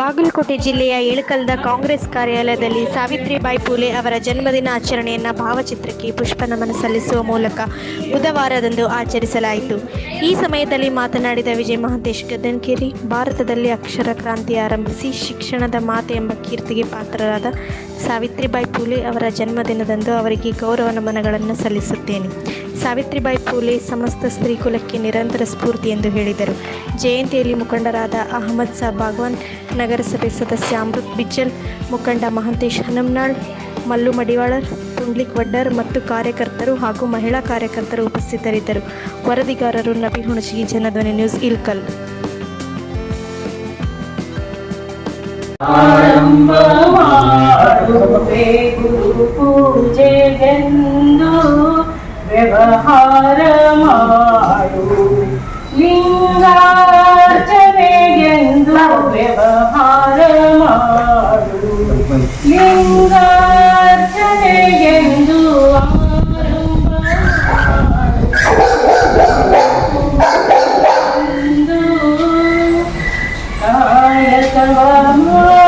ಬಾಗಲಕೋಟೆ ಜಿಲ್ಲೆಯ ಇಳಕಲ್ದ ಕಾಂಗ್ರೆಸ್ ಕಾರ್ಯಾಲಯದಲ್ಲಿ ಸಾವಿತ್ರಿಬಾಯಿ ಫುಲೆ ಅವರ ಜನ್ಮದಿನ ಆಚರಣೆಯನ್ನು ಭಾವಚಿತ್ರಕ್ಕೆ ಪುಷ್ಪ ನಮನ ಸಲ್ಲಿಸುವ ಮೂಲಕ ಬುಧವಾರದಂದು ಆಚರಿಸಲಾಯಿತು. ಈ ಸಮಯದಲ್ಲಿ ಮಾತನಾಡಿದ ವಿಜಯ ಮಹಂತೇಶ್, ಗದ್ದನ್ಕೇರಿ ಭಾರತದಲ್ಲಿ ಅಕ್ಷರ ಕ್ರಾಂತಿ ಆರಂಭಿಸಿ ಶಿಕ್ಷಣದ ಮಾತೆ ಎಂಬ ಕೀರ್ತಿಗೆ ಪಾತ್ರರಾದ ಸಾವಿತ್ರಿಬಾಯಿ ಫುಲೆ ಅವರ ಜನ್ಮದಿನದಂದು ಅವರಿಗೆ ಗೌರವ ನಮನಗಳನ್ನು ಸಲ್ಲಿಸುತ್ತೇನೆ. ಸಾವಿತ್ರಿಬಾಯಿ ಫುಲೆ ಸಮಸ್ತ ಸ್ತ್ರೀಕುಲಕ್ಕೆ ನಿರಂತರ ಸ್ಫೂರ್ತಿ ಎಂದು ಹೇಳಿದರು. ಜಯಂತಿಯಲ್ಲಿ ಮುಖಂಡರಾದ ಅಹಮದ್ ಸಾ ಭಾಗವಾನ್ ನಗರಸಭೆ ಸದಸ್ಯ ಅಮೃತ್ ಬಿಚ್ಚಲ್, ಮುಖಂಡ ಮಹಂತೇಶ್ ಹನಮ್ನಾಳ್, ಮಲ್ಲು ಮಡಿವಾಳರ್, ಪುಂಡ್ಲಿಕ್ ವಡ್ಡರ್ ಮತ್ತು ಕಾರ್ಯಕರ್ತರು ಹಾಗೂ ಮಹಿಳಾ ಕಾರ್ಯಕರ್ತರು ಉಪಸ್ಥಿತರಿದ್ದರು. ವರದಿಗಾರರು ನಬಿ ಹುಣಸಗಿ, ಜನಧ್ವನಿ ನ್ಯೂಸ್ ಇಲ್ಕಲ್ य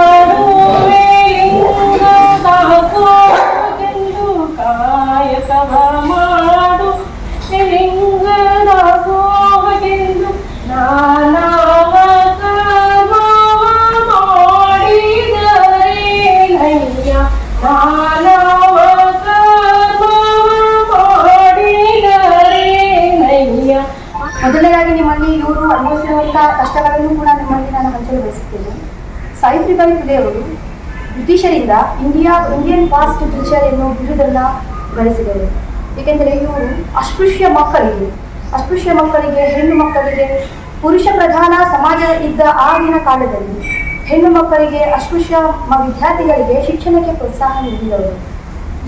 ಹಂಚಲು ಬಯಸುತ್ತೇನೆ ಸಾವಿತ್ರಿಬಾಯಿ ಫುಲೆ ಅವರು ಬ್ರಿಟಿಷರಿಂದ ಇಂಡಿಯಾ, ಇಂಡಿಯನ್ ಪಾಸ್ಟ್ ಟೀಚರ್ ಎನ್ನುವ ಬಿರುದನ್ನ ಗಳಿಸಿದರು. ಏಕೆಂದರೆ ಇವರು ಅಸ್ಪೃಶ್ಯ ಮಕ್ಕಳಿಗೆ ಅಸ್ಪೃಶ್ಯ ಮಕ್ಕಳಿಗೆ, ಹೆಣ್ಣು ಮಕ್ಕಳಿಗೆ, ಪುರುಷ ಪ್ರಧಾನ ಸಮಾಜ ಇದ್ದ ಆಗಿನ ಕಾಲದಲ್ಲಿ ಹೆಣ್ಣು ಮಕ್ಕಳಿಗೆ ಅಸ್ಪೃಶ್ಯ ವಿದ್ಯಾರ್ಥಿಗಳಿಗೆ ಶಿಕ್ಷಣಕ್ಕೆ ಪ್ರೋತ್ಸಾಹ ನೀಡಿದರು.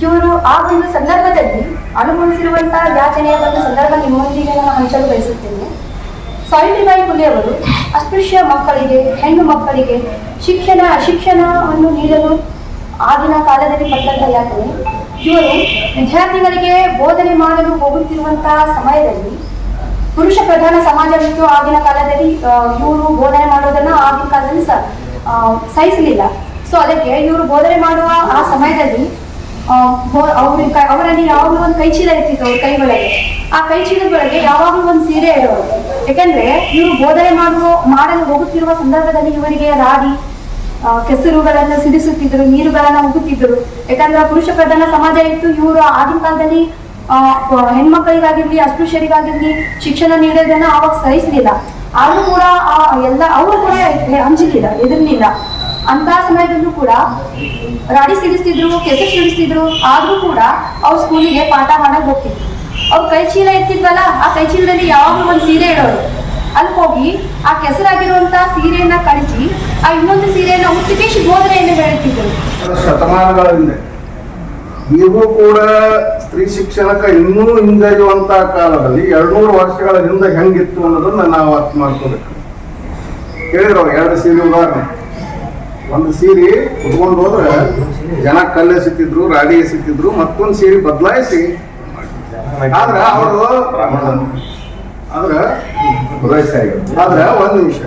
ಇವರು ಆ ಒಂದು ಸಂದರ್ಭದಲ್ಲಿ ಅನುಭವಿಸಿರುವಂತಹ ಯಾತನೆಯ ಒಂದು ಸಂದರ್ಭ ನಿಮ್ಮೊಂದಿಗೆ ನಾನು ಹಂಚಲು ಬಯಸುತ್ತೇನೆ. ಸಾವಿತ್ರಿಬಾಯಿ ಫುಲೆ ಅವರು ಅಸ್ಪೃಶ್ಯ ಮಕ್ಕಳಿಗೆ, ಹೆಣ್ಣು ಮಕ್ಕಳಿಗೆ ಶಿಕ್ಷಣ, ಶಿಕ್ಷಣವನ್ನು ನೀಡಲು ಆಗಿನ ಕಾಲದಲ್ಲಿ ಪಟ್ಟಂತ ಯಾತನೆ ಇವರು ವಿದ್ಯಾರ್ಥಿಗಳಿಗೆ ಬೋಧನೆ ಮಾಡಲು ಹೋಗುತ್ತಿರುವಂತಹ ಸಮಯದಲ್ಲಿ ಪುರುಷ ಪ್ರಧಾನ ಸಮಾಜವಿತ್ತು ಆಗಿನ ಕಾಲದಲ್ಲಿ ಇವರು ಬೋಧನೆ ಮಾಡೋದನ್ನ ಆಗಿನ ಕಾಲದಲ್ಲಿ ಸಹಿಸಲಿಲ್ಲ. ಸೊ ಅದಕ್ಕೆ ಇವರು ಬೋಧನೆ ಮಾಡುವ ಆ ಸಮಯದಲ್ಲಿ ಅವ್ರಿಗೆ ಅವರಲ್ಲಿ ಯಾವಾಗಲೂ ಒಂದು ಕೈ ಚೀಲ ಇರ್ತಿತ್ತು ಅವ್ರ ಕೈಗಳಿಗೆ ಆ ಕೈ ಚೀಲದೊಳಗೆ ಯಾವಾಗಲೂ ಒಂದು ಸೀರೆ ಇಡೋರು. ಯಾಕಂದ್ರೆ ಇವರು ಬೋಧನೆ ಮಾಡುವ, ಮಾಡಲು ಹೋಗುತ್ತಿರುವ ಸಂದರ್ಭದಲ್ಲಿ ಇವರಿಗೆ ರಾಡಿ ಕೆಸರುಗಳನ್ನ ಸಿಡಿಸುತ್ತಿದ್ರು ನೀರುಗಳನ್ನ ಉಗುತ್ತಿದ್ರು ಯಾಕಂದ್ರೆ ಪುರುಷ ಪ್ರಧಾನ ಸಮಾಜ ಇತ್ತು. ಇವರು ಆಗಿನ ಕಾಲದಲ್ಲಿ ಹೆಣ್ಮಕ್ಕಳಿಗಾಗಿರ್ಲಿ ಅಸ್ಪೃಶ್ಯರಿಗಾಗಿರ್ಲಿ ಶಿಕ್ಷಣ ನೀಡೋದನ್ನ ಅವಾಗ ಸಹಿಸಲಿಲ್ಲ. ಆದ್ರೂ ಕೂಡ ಆ, ಎಲ್ಲ, ಅವರು ಕೂಡ ಹಂಚಲಿಲ್ಲ ಎದುರ್ಲಿಲ್ಲ ಅಂತ ಸಮಯದಲ್ಲೂ ಕೂಡ ರಾಡಿ ಸಿಡಿಸ್ತಿದ್ರು, ಕೆಸರು ಸಿಡಿಸ್ತಿದ್ರು. ಆದ್ರೂ ಕೂಡ ಅವ್ರು ಸ್ಕೂಲಿಗೆ ಪಾಠ ಮಾಡಕ್ ಹೋಗ್ತಿದ್ರು. ಅವ್ರ ಕೈ ಚೀಲ ಇರ್ತಿದ್ವಲ್ಲ ಆ ಕೈ ಚೀಲದಲ್ಲಿ ಯಾವಾಗಲೂ ಒಂದು ಸೀರೆ ಇಡೋರು. ಅಲ್ಲಿ ಹೋಗಿ ಆ ಕೆಸರಾಗಿರುವಂತ ಸೀರೆಯನ್ನ ಕಳಿಸಿ, ಆ ಇನ್ನೊಂದು ಸೀರೆಯನ್ನ ಉತ್ತಿಕೇಶಿ ಹೇಳುತ್ತಿದ್ದರು ಶತಮಾನಗಳ ಹಿಂದೆ. ಈಗೂ ಕೂಡ ಸ್ತ್ರೀ ಶಿಕ್ಷಣಕ್ಕೆ ಇನ್ನೂ ಹಿಂದರಿಯುವಂತಹ ಕಾಲದಲ್ಲಿ ಎರಡ್ನೂರು ವರ್ಷಗಳ ಹಿಂದೆ ಹೆಂಗಿತ್ತು ಅನ್ನೋದನ್ನ ನಾವು ಅರ್ಥ ಮಾಡ್ಕೋಬೇಕು. ಕೇಳಿದ್ರು ಎರಡು ಸೀರೆ ಉದಾಹರಣೆ. ಒಂದು ಸೀರೆ ಉಟ್ಕೊಂಡು ಹೋದ್ರೆ ಜನ ಕಲ್ಲು ಸಿಕ್ಕಿದ್ರು ರಾಡಿ ಎಸಿತಿದ್ರು ಮತ್ತೊಂದು ಸೀರೆ ಬದಲಾಯಿಸಿ ಆದ್ರೆ ಅವರು ಆದ್ರೆ ಆದ್ರೆ ಒಂದ್ ನಿಮಿಷ.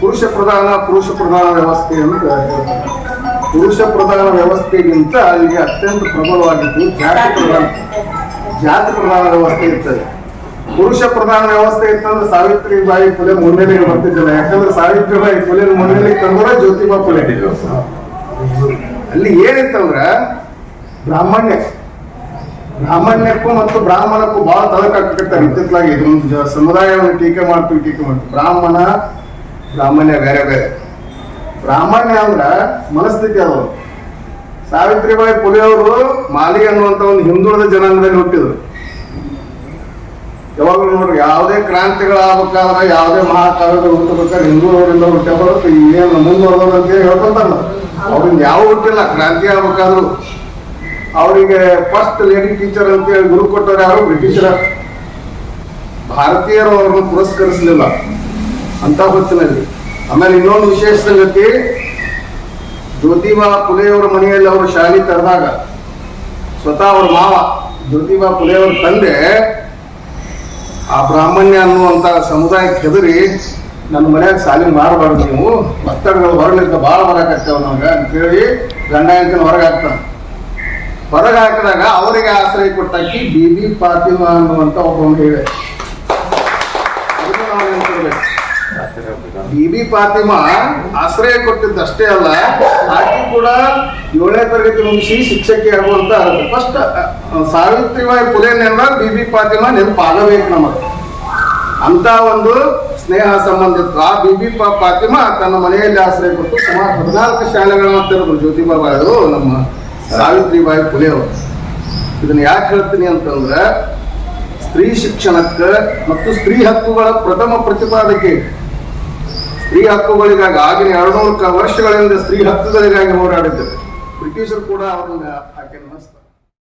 ಪುರುಷ ಪ್ರಧಾನ ಪುರುಷ ಪ್ರಧಾನ ವ್ಯವಸ್ಥೆ ಅಂತ. ಪುರುಷ ಪ್ರಧಾನ ವ್ಯವಸ್ಥೆಗಿಂತ ಅಲ್ಲಿಗೆ ಅತ್ಯಂತ ಪ್ರಬಲವಾಗಿದ್ದು ಜಾತಿ ಪ್ರಧಾನ. ಜಾತಿ ಪ್ರಧಾನ ವ್ಯವಸ್ಥೆ ಇರ್ತದೆ. ಪುರುಷ ಪ್ರಧಾನ ವ್ಯವಸ್ಥೆ ಇತ್ತಂದ್ರೆ ಸಾವಿತ್ರಿಬಾಯಿ ಪುಲೆ ಮುನ್ನೆಲೆಗೆ ಬರ್ತಿದ್ದಿಲ್ಲ. ಯಾಕಂದ್ರೆ ಸಾವಿತ್ರಿಬಾಯಿ ಫುಲೆ ಮುನ್ನೆಲೆಗೆ ತಂದ್ರೆ ಜ್ಯೋತಿಬಾ ಫುಲೆ ಅಲ್ಲಿ ಏನಿತ್ತಂದ್ರ ಬ್ರಾಹ್ಮಣ್ಯ. ಬ್ರಾಹ್ಮಣ್ಯಕ್ಕೂ ಮತ್ತು ಬ್ರಾಹ್ಮಣಕ್ಕೂ ಬಹಳ ತಳಕಾಗ್ತಿರ್ತಾರೆ ಇತ್ತಿತ್ತಲಾಗಿ ಇದೊಂದು ಸಮುದಾಯವನ್ನು ಟೀಕೆ ಮಾಡ್ತೀವಿ ಟೀಕೆ ಮಾಡ್ತೀವಿ. ಬ್ರಾಹ್ಮಣ, ಬ್ರಾಹ್ಮಣ್ಯ ಬೇರೆ ಬೇರೆ. ಬ್ರಾಹ್ಮಣ್ಯ ಅಂದ್ರ ಮನಸ್ಥಿತಿ ಅದು. ಸಾವಿತ್ರಿಬಾಯಿ ಪುಲೆ ಅವರು ಮಾಲಿ ಅನ್ನುವಂತ ಒಂದು ಹಿಂದುಳಿದ ಜನಾಂಗದಲ್ಲಿ ಹುಟ್ಟಿದ್ರು. ಯಾವಾಗಲೂ ನೋಡ್ರಿ, ಯಾವುದೇ ಕ್ರಾಂತಿಗಳಾಗಬೇಕಾದ್ರೆ, ಯಾವುದೇ ಮಹಾಕಾವ್ಯಗಳು ಹುಟ್ಟಬೇಕಾದ್ರೆ ಹಿಂದೂರವರಿಂದ ಹುಟ್ಟಬಾರದು ಇನ್ನೇನು ಹೇಳಿ ಹೇಳ್ಕೊಂತಾರ ಅವ್ರಿಂದ ಯಾವ ಹುಟ್ಟಿಲ್ಲ, ಕ್ರಾಂತಿ ಆಗ್ಬೇಕಾದ್ರು. ಅವರಿಗೆ ಫಸ್ಟ್ ಲೇಡಿ ಟೀಚರ್ ಅಂತ ಹೇಳಿ ಗುರು ಕೊಟ್ಟವ್ರು ಯಾರು? ಬ್ರಿಟಿಷರ. ಭಾರತೀಯರು ಅವರನ್ನು ಪುರಸ್ಕರಿಸಲಿಲ್ಲ. ಅಂತ ಹೊತ್ತಿನಲ್ಲಿ. ಆಮೇಲೆ ಇನ್ನೊಂದು ವಿಶೇಷ ಸಂಗತಿ, ಜ್ಯೋತಿಬಾ ಪುಲೆಯವರ ಮನೆಯಲ್ಲಿ ಅವರು ಶಾಲೆ ತೆರೆದಾಗ, ಸ್ವತಃ ಅವ್ರ ಮಾವ ಜ್ಯೋತಿಬಾ ಪುಲೆಯವರ ತಂದೆ, ಆ ಬ್ರಾಹ್ಮಣ್ಯ ಅನ್ನುವಂತ ಸಮುದಾಯಕ್ಕೆ ಹೆದರಿ, ನನ್ನ ಮನ್ಯಾಗ ಸಾಲಿ ಮಾಡಬಾರ್ದು ನೀವು, ಒತ್ತಡಗಳು ಹೊರಲಿದ್ದ ಭಾಳ ಬರಕತ್ತೇವ ನಮ್ಗೆ ಅಂತೇಳಿ ಗಂಡ ಹೆಂಡತಿನ ಹೊರಗೆ ಹಾಕ್ತಾನೆ. ಹೊರಗೆ ಹಾಕಿದಾಗ ಅವರಿಗೆ ಆಶ್ರಯ ಕೊಟ್ಟಾಕಿ ಬಿ ಬಿ ಫಾತಿಮಾ ಅನ್ನುವಂತ ಒಬ್ಬ ಹೇಳಿ ಅದನ್ನು ನಾವು ನೆನ್ಪಿಡ್ಬೇಕು. ಬಿಬಿ ಫಾತಿಮಾ ಆಶ್ರಯ ಕೊಟ್ಟಿದ್ದಷ್ಟೇ ಅಲ್ಲ, ಆಕೆ ಕೂಡ ಏಳನೇ ತರಗತಿ ಮುಗಿಸಿ ಶಿಕ್ಷಕಿ ಆಗುವಂತ ಫಸ್ಟ್ ಸಾವಿತ್ರಿಬಾಯಿ ಪುಲೆನೆಲ್ಲ ಬಿಬಿ ಫಾತಿಮಾ ನೆನಪಾಗಬೇಕು ನಮಗೆ. ಅಂತ ಒಂದು ಸ್ನೇಹ ಸಂಬಂಧಿತ್ವ ಆ ಬಿಬಿ ಪಾತಿಮ ಫಾತಿಮಾ ತನ್ನ ಮನೆಯಲ್ಲಿ ಆಶ್ರಯ ಕೊಟ್ಟು ಸುಮಾರು ಹದಿನಾಲ್ಕು ಶಾಲೆಗಳನ್ನ ತೆರೆದ್ರು. ಜ್ಯೋತಿಬಾ ಅವರು ನಮ್ಮ ಸಾವಿತ್ರಿಬಾಯಿ ಪುಲೆ ಅವರು ಇದನ್ನ ಯಾಕೆ ಹೇಳ್ತೀನಿ ಅಂತಂದ್ರೆ, ಸ್ತ್ರೀ ಶಿಕ್ಷಣಕ್ಕೆ ಮತ್ತು ಸ್ತ್ರೀ ಹಕ್ಕುಗಳ ಪ್ರಥಮ ಪ್ರತಿಪಾದಕೆ. ಸ್ತ್ರೀ ಹಕ್ಕುಗಳಿಗಾಗಿ ಆಗಿನ ಎರಡ್ನೂರು ಕ- ವರ್ಷಗಳಿಂದ ಸ್ತ್ರೀ ಹಕ್ಕುಗಳಿಗಾಗಿ ಹೋರಾಡಿದ್ದರು. ಬ್ರಿಟಿಷರು ಕೂಡ ಅವರನ್ನ ಆಕೆ